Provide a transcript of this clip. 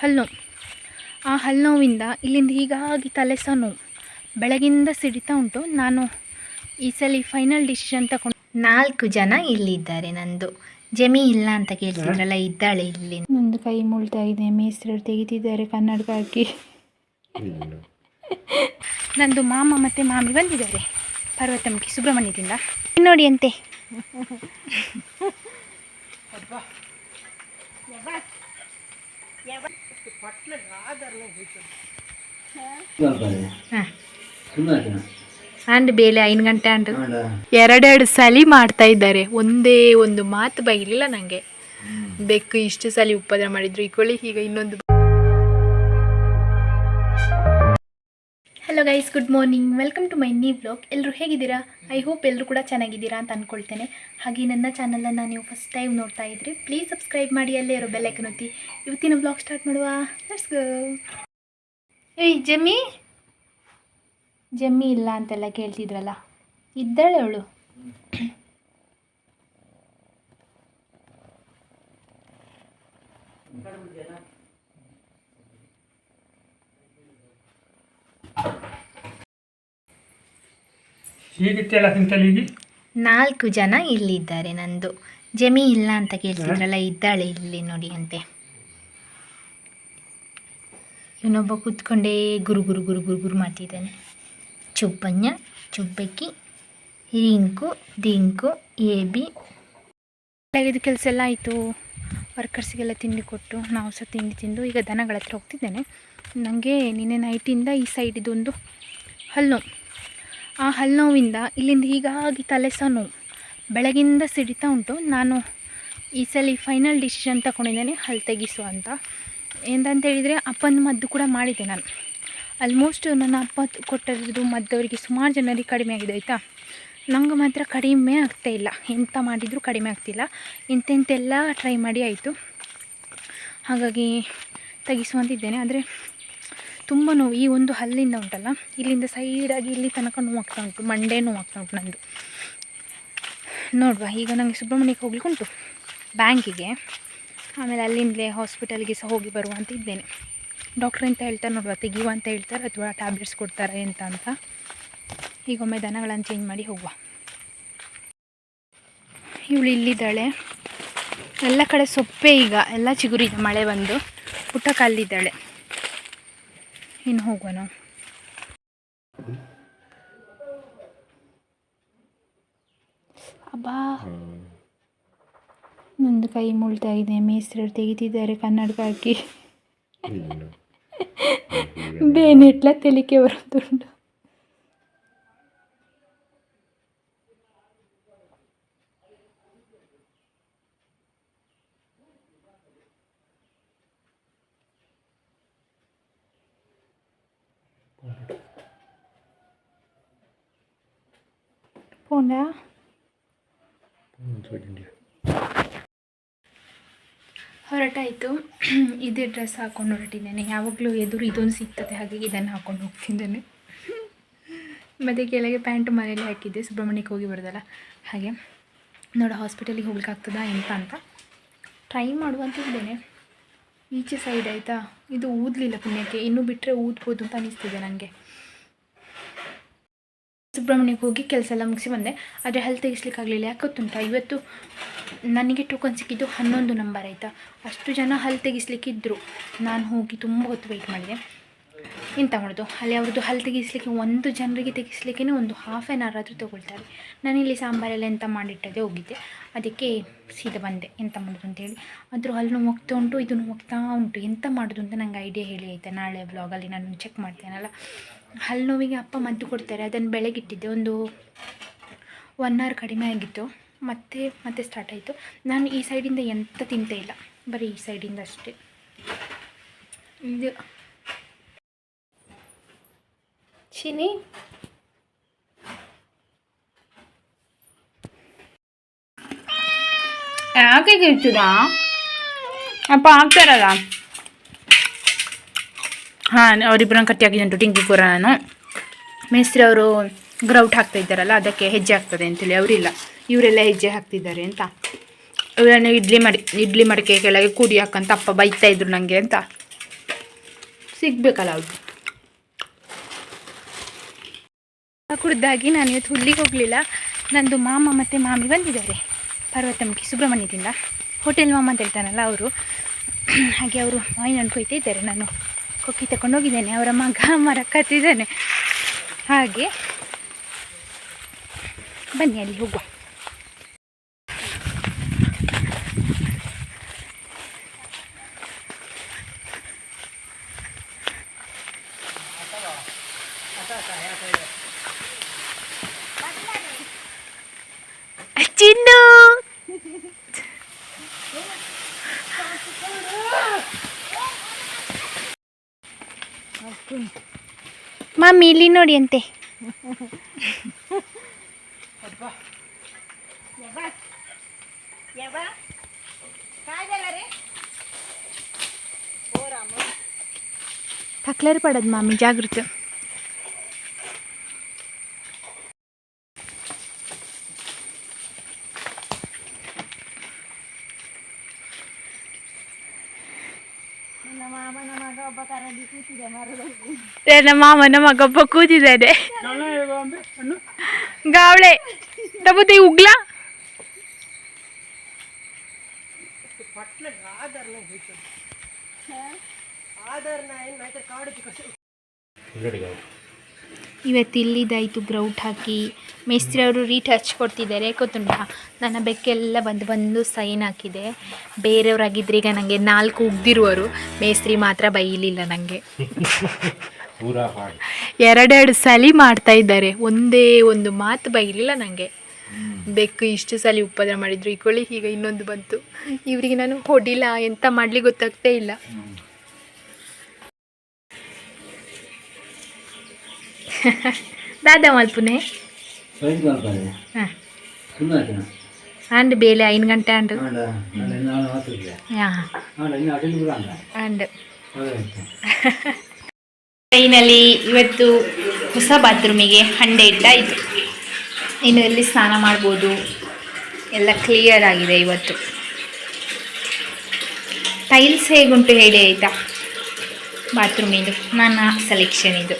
ಹಲ್ಲು. ನೋವು ಆ ಹಲ್ಲು ನೋವಿಂದ ಇಲ್ಲಿಂದ ಹೀಗಾಗಿ ತಲೆ ಸಹ ನೋವು ಬೆಳಗಿಂದ ಸಿಡಿತಾ ಉಂಟು. ನಾನು ಈ ಸಲ ಫೈನಲ್ ಡಿಸಿಷನ್ ತಗೊಂಡು ನಾಲ್ಕು ಜನ ಇಲ್ಲಿದ್ದಾರೆ ನಂದು. ಜಮಿ ಇಲ್ಲ ಅಂತ ಕೇಳ್ತಿದ್ರಲ್ಲ ಇದ್ದಾಳೆ ಇಲ್ಲಿ. ನಂದು ಕೈ ಮುಳ್ತಾ ಇದೆ. ಮೇಸ್ತ್ರು ತೆಗಿತಿದ್ದಾರೆ ಕನ್ನಡಕ ಹಾಕಿ ನಂದು ಮಾಮ ಮತ್ತು ಮಾಮಿ ಬಂದಿದ್ದಾರೆ. ಪರ್ವತಮುಖಿ ಸುಬ್ರಹ್ಮಣ್ಯದಿಂದ. ನೋಡಿ ಅಂತೆ. ಅಂಡ್ ಬೇಲೆ ಐದು ಗಂಟೆ ಅಂಡ್ ಎರಡೆರಡು ಸಲಿ ಮಾಡ್ತಾ ಇದ್ದಾರೆ. ಒಂದೇ ಒಂದು ಮಾತು ಬೈಲಿಲ್ಲ ನನಗೆ ಬೆಕ್ಕು ಇಷ್ಟು ಸಲಿ ಉಪದ್ರ ಮಾಡಿದ್ರು. ಈಕೊಳ್ಳಿ ಈಗ ಇನ್ನೊಂದು hello guys good morning welcome to my new blog ಎಲ್ಲರೂ ಹೇಗಿದ್ದೀರಾ? ಐ ಹೋಪ್ ಎಲ್ಲರೂ ಕೂಡ ಚೆನ್ನಾಗಿದ್ದೀರಾ ಅಂತ ಅಂದ್ಕೊಳ್ತೇನೆ ಹಾಗೆ ನನ್ನ ಚಾನಲನ್ನು ನೀವು ಫಸ್ಟ್ ಟೈಮ್ ನೋಡ್ತಾ ಇದ್ರಿ ಪ್ಲೀಸ್ ಸಬ್ಸ್ಕ್ರೈಬ್ ಮಾಡಿ, ಅಲ್ಲೇ ಇರೋ ಬೆಲ್ಲೈಕನ್ ಒತ್ತಿ. ಇವತ್ತಿನ ಬ್ಲಾಗ್ ಸ್ಟಾರ್ಟ್ ಮಾಡುವ. ಲೆಟ್ಸ್ ಗೋ ಏಯ್, ಜಮ್ಮಿ? ಜಮ್ಮಿ ಇಲ್ಲ ಅಂತೆಲ್ಲ ಕೇಳ್ತಿದ್ರಲ್ಲ. ಇದ್ದಾಳೆ ಅವಳು. ನಾಲ್ಕು ಜನ ಇಲ್ಲಿದ್ದಾರೆ ನಂದು. ಜಮಿ ಇಲ್ಲ ಅಂತ ಕೇಳ್ತಿದ್ರಲ್ಲ, ಇದ್ದಾಳೆ ಇಲ್ಲಿ ನೋಡಿ ಅಂತೆ. ಇವನೊಬ್ಬ ಕೂತ್ಕೊಂಡೇ ಗುರು ಗುರು ಗುರು ಗುರು ಗುರು ಮಾಡ್ತಿದ್ದಾನೆ. ಚುಬ್ಬಣ್ಣ, ಚುಬ್ಬಕ್ಕಿ, ರಿಂಕು, ದಿಂಕು ಎ ಬಿ ಇದು ಕೆಲಸ ಎಲ್ಲ ಆಯಿತು. ವರ್ಕರ್ಸಿಗೆಲ್ಲ ತಿಂಡಿ ಕೊಟ್ಟು ನಾವು ಸಹ ತಿಂಡಿ ತಿಂದು ಈಗ ದನಗಳ ಹತ್ರ ಹೋಗ್ತಿದ್ದೇನೆ. ನನಗೆ ನಿನ್ನೆ ನೈಟಿಂದ ಈ ಸೈಡಿದೊಂದು ಹಲ್ಲು. ಆ ಹಲ್ಲು ನೋವಿಂದ ಇಲ್ಲಿಂದ ಹೀಗಾಗಿ ತಲೆ ಸಹ ನೋವು ಬೆಳಗಿಂದ ಸಿಡಿತಾ ಉಂಟು. ನಾನು ಈ ಸಲ ಫೈನಲ್ ಡಿಸಿಷನ್ ತಗೊಂಡಿದ್ದೇನೆ ಹಲ್ಲು ತೆಗಿಸು ಅಂತ. ಎಂತಂತ ಹೇಳಿದರೆ, ಅಪ್ಪನ ಮದ್ದು ಕೂಡ ಮಾಡಿದ್ದೆ ನಾನು. ಆಲ್ಮೋಸ್ಟ್ ನನ್ನ ಅಪ್ಪ ಕೊಟ್ಟಿರೋದು ಮದ್ದವರಿಗೆ ಸುಮಾರು ಜನರಿಗೆ ಕಡಿಮೆ ಆಗಿದೆ, ಆಯಿತಾ? ನಂಗೆ ಮಾತ್ರ ಕಡಿಮೆ ಆಗ್ತಾ ಇಲ್ಲ. ಎಂಥ ಮಾಡಿದರೂ ಕಡಿಮೆ ಆಗ್ತಿಲ್ಲ. ಇಂಥೆಂತೆಲ್ಲ ಟ್ರೈ ಮಾಡಿ ಆಯಿತು. ಹಾಗಾಗಿ ತೆಗಿಸುವಂತಿದ್ದೇನೆ ಆದರೆ ತುಂಬ ನೋವು. ಈ ಒಂದು ಹಲ್ಲಿಂದ ಉಂಟಲ್ಲ, ಇಲ್ಲಿಂದ ಸೈಡಾಗಿ ಇಲ್ಲಿ ತನಕ ನೋವಾಗ್ತಾ ಉಂಟು. ಮಂಡೆ ನೋವಾಗ್ತಾ ಉಂಟು ನನ್ನದು ನೋಡುವ, ಈಗ ನನಗೆ ಸುಬ್ರಹ್ಮಣ್ಯಕ್ಕೆ ಹೋಗ್ಲಿಕ್ಕೆ ಉಂಟು. ಬ್ಯಾಂಕಿಗೆ. ಆಮೇಲೆ ಅಲ್ಲಿಂದಲೇ ಹಾಸ್ಪಿಟಲ್ಗೆ ಸಹ ಹೋಗಿ ಬರುವ ಅಂತ ಇದ್ದೇನೆ. ಡಾಕ್ಟ್ರ್ ಅಂತ ಹೇಳ್ತಾರೆ ನೋಡುವ, ತೆಗಿಯುವ ಅಂತ ಹೇಳ್ತಾರೆ ಅಥವಾ ಟ್ಯಾಬ್ಲೆಟ್ಸ್ ಕೊಡ್ತಾರೆ ಎಂತ ಅಂತ. ಈಗೊಮ್ಮೆ ದನಗಳನ್ನು ಚೇಂಜ್ ಮಾಡಿ ಹೋಗುವ. ಇವಳು ಇಲ್ಲಿದ್ದಾಳೆ. ಎಲ್ಲ ಕಡೆ ಸೊಪ್ಪೆ ಈಗ. ಎಲ್ಲ ಚಿಗುರಿದೆ ಮಳೆ ಬಂದು, ಪುಟ್ಟ ಕಲ್ಲಿದ್ದಾಳೆ. ಇನ್ನು ಹೋಗೋಣ. ಅಬ್ಬಾ. ನಂದು ಕೈ ಮುಳ್ತಾ ಇದೆ ಮೇಸ್ತ್ರು ತೆಗಿತಿದ್ದಾರೆ ಕನ್ನಡಕ ಹಾಕಿ ಬೇನೆಟ್ಲ ತೆಲಿಕೆ ಬರುತ್ತುಂಟು. പോണ്ടാ ಹೊರಟಾಯಿತು ಇದೇ ಡ್ರೆಸ್ ಹಾಕೊಂಡು ಹೊರಟಿದ್ದೇನೆ. ಯಾವಾಗಲೂ ಎದುರು ಇದೊಂದು ಸಿಗ್ತದೆ, ಹಾಗೆ ಇದನ್ನು ಹಾಕೊಂಡು ಹೋಗ್ತಿದ್ದೇನೆ. ಮತ್ತು ಕೆಳಗೆ ಪ್ಯಾಂಟ್ ಮನೇಲಿ ಹಾಕಿದ್ದೆ. ಸುಬ್ರಹ್ಮಣ್ಯಕ್ಕೆ ಹೋಗಿ ಬರೋದಲ್ಲ, ಹಾಗೆ. ನೋಡೋ, ಹಾಸ್ಪಿಟಲಿಗೆ ಹೋಗ್ಲಿಕ್ಕಾಗ್ತದಾ ಎಂತ ಅಂತ. ಟ್ರೈ ಮಾಡುವಂತಿದ್ದೇನೆ ಈಚೆ ಸೈಡ್ ಆಯಿತಾ? ಇದು ಊದಲಿಲ್ಲ ಪುಣ್ಯಕ್ಕೆ. ಇನ್ನೂ ಬಿಟ್ಟರೆ ಊದ್ಬೋದು ಅಂತ ಅನಿಸ್ತಿದೆ ನನಗೆ ಸುಬ್ರಹ್ಮಣ್ಯಕ್ಕೆ ಹೋಗಿ ಕೆಲಸ ಎಲ್ಲ ಮುಗಿಸಿ ಬಂದೆ. ಆದರೆ ಹಲ್ ತೆಗಿಸ್ಲಿಕ್ಕಾಗಲಿಲ್ಲ. ಯಾಕೆ ಗೊತ್ತುಂಟಾ? ಇವತ್ತು ನನಗೆ ಟೋಕನ್ ಸಿಕ್ಕಿದ್ದು ಹನ್ನೊಂದು ನಂಬರ್ ಆಯಿತಾ? ಅಷ್ಟು ಜನ ಹಲ್ ತೆಗಿಸ್ಲಿಕ್ಕಿದ್ರು. ನಾನು ಹೋಗಿ ತುಂಬ ಹೊತ್ತು ವೆಯ್ಟ್ ಮಾಡಿದೆ. ಎಂತ ಮಾಡೋದು. ಅಲ್ಲಿ ಅವ್ರದ್ದು ಹಲ್ಲು ತೆಗಿಸ್ಲಿಕ್ಕೆ ಒಂದು ಜನರಿಗೆ ತೆಗಿಸ್ಲಿಕ್ಕೆ ಒಂದು ಹಾಫ್ ಆ್ಯನ್ ಅವರ್ ಆದರೂ ತೊಗೊಳ್ತಾರೆ. ನಾನಿಲ್ಲಿ ಸಾಂಬಾರೆಲ್ಲ ಎಂತ ಮಾಡಿಟ್ಟದೆ ಹೋಗಿದ್ದೆ. ಅದಕ್ಕೆ ಸೀದಾ ಬಂದೆ. ಎಂತ ಮಾಡೋದು ಅಂತೇಳಿ ಅದ್ರ ಹಲ್ಲು ನೋವು ಹೋಗ್ತಾ ಉಂಟು, ಇದನ್ನು ಹೋಗ್ತಾ ಉಂಟು. ಎಂತ ಮಾಡೋದು ಅಂತ ನಂಗೆ ಐಡಿಯಾ ಹೇಳಿ ಆಯಿತಾ. ನಾಳೆ ಬ್ಲಾಗಲ್ಲಿ ನಾನು ಚೆಕ್ ಮಾಡ್ತೇನಲ್ಲ. ಹಲ್ಲು ನೋವಿಗೆ ಅಪ್ಪ ಮದ್ದು ಕೊಡ್ತಾರೆ. ಅದನ್ನು ಬೆಳಗಿಟ್ಟಿದ್ದೆ ಒಂದು ಒನ್ ಅವರ್ ಕಡಿಮೆ ಆಗಿತ್ತು. ಮತ್ತೆ ಮತ್ತೆ ಸ್ಟಾರ್ಟ್ ಆಯಿತು. ನಾನು ಈ ಸೈಡಿಂದ ಎಂತ ತಿಂತೇ ಇಲ್ಲ. ಬರೀ ಈ ಸೈಡಿಂದ ಅಷ್ಟೇ. ಇದು ಚಿನಿ ಯಾಕೆ ಕಿರ್ತೀರಾ ಅಪ್ಪ ಆಗ್ತಾರಲ್ಲ ಹಾಂ ಅವರಿಬ್ಬರನ್ನ ಕಟ್ಟಿ ಹಾಕಿದಂಟು ಟಿಂಕಿ ಕೂರ ನಾನು ಮೇಸ್ತ್ರಿ ಅವರು ಗ್ರೌಟ್ ಹಾಕ್ತಾ ಇದ್ದಾರಲ್ಲ, ಅದಕ್ಕೆ ಹೆಜ್ಜೆ ಆಗ್ತದೆ ಅಂತೇಳಿ, ಅವರಿಲ್ಲ. ಇವರೆಲ್ಲ ಹೆಜ್ಜೆ ಹಾಕ್ತಿದ್ದಾರೆ ಅಂತ. ಇವರನ್ನು ಇಡ್ಲಿ ಮಾಡಿ, ಇಡ್ಲಿ ಮಡಿಕೆ ಕೆಳಗೆ ಕೂಡಿ ಹಾಕಂತ ಅಪ್ಪ ಬೈತಾ ಇದ್ರು ನನಗೆ ಅಂತ. ಸಿಗ್ಬೇಕಲ್ಲ ಅವ್ರು ಕುಡ್ದಾಗಿ ನಾನು ಇವತ್ತು ಹುಲ್ಲಿಗೆ ಹೋಗಲಿಲ್ಲ. ನಂದು ಮಾಮ ಮತ್ತು ಮಾಮಿ ಬಂದಿದ್ದಾರೆ. ಪರ್ವತಮುಖಿ ಸುಬ್ರಹ್ಮಣ್ಯದಿಂದ. ಹೋಟೆಲ್ ಮಾಮ ಅಂತ ಹೇಳ್ತಾನಲ್ಲ ಅವರು. ಹಾಗೆ ಅವರು ಮಾವಿನ ಹಣ್ಣು ಕೊಯ್ತಾ ಇದ್ದಾರೆ. ನಾನು ಕೊಕ್ಕಿ ತಗೊಂಡು ಹೋಗಿದ್ದೇನೆ. ಅವರ ಮಗ ಮರ ಕತ್ತಿದ್ದಾನೆ ಹಾಗೆ ಬನ್ನಿ ಅಲ್ಲಿ ಹೋಗುವ. ಚಿನ್ನು ಮಮ್ಮಿ ಇಲ್ಲಿ ನೋಡಿ ಅಂತೆ ತಕ್ಲರ್ ಪಡೋದು ಮಾಮಿ ಜಾಗೃತಿ ನನ್ನ ಮಾಮನ ಮಗ ಒಬ್ಬ ಕೂತಿದ್ದಾನೆ ಗಾವಳೆ ತಗೋತೆ ಉಗ್ಲಾ ಇವತ್ತು ಇಲ್ಲಿದ್ದಾಯಿತು ಗ್ರೌಟ್ ಹಾಕಿ. ಮೇಸ್ತ್ರಿ ಅವರು ರೀಟಚ್ ಕೊಡ್ತಿದ್ದಾರೆ. ಗೊತ್ತುಂಟಾ? ನನ್ನ ಬೆಕ್ಕೆಲ್ಲ ಬಂದು ಬಂದು ಸೈನ್ ಹಾಕಿದೆ. ಬೇರೆಯವರಾಗಿದ್ದರೆ ಈಗ ನನಗೆ ನಾಲ್ಕು ಉಗ್ದಿರುವರು. ಮೇಸ್ತ್ರಿ ಮಾತ್ರ ಬೈಲಿಲ್ಲ ನನಗೆ ಎರಡೆರಡು ಸಲಿ ಮಾಡ್ತಾ ಇದ್ದಾರೆ. ಒಂದೇ ಒಂದು ಮಾತು ಬೈಲಿಲ್ಲ ನನಗೆ ಬೆಕ್ಕು ಇಷ್ಟು ಸಲ ಉಪದ್ರ ಮಾಡಿದ್ರು. ಈಕೊಳ್ಳಿ ಈಗ ಇನ್ನೊಂದು ಬಂತು. ಇವರಿಗೆ ನಾನು ಹೊಡಿಲ್ಲ ಎಂತ ಮಾಡ್ಲಿಕ್ಕೆ ಗೊತ್ತಾಗ್ತೇ ಇಲ್ಲ. ದಾದ ಮಲ್ಪುನೆ ಅಂಡ್ ಬೇಲೆ ಐದು ಗಂಟೆ ಅಂಡ್ ಟ್ರೈನಲ್ಲಿ ಇವತ್ತು ಹೊಸ ಬಾತ್ರೂಮಿಗೆ ಹಂಡೆ ಇಟ್ಟಾಯಿತು ಇನ್ನು ಎಲ್ಲಿ ಸ್ನಾನ ಮಾಡ್ಬೋದು? ಎಲ್ಲ ಕ್ಲಿಯರ್ ಆಗಿದೆ ಇವತ್ತು. ಟೈಲ್ಸ್ ಹೇಗುಂಟು ಹೇಳಿ ಆಯಿತಾ? ಬಾತ್ರೂಮಿದು ನನ್ನ ಸೆಲೆಕ್ಷನ್ ಇದು.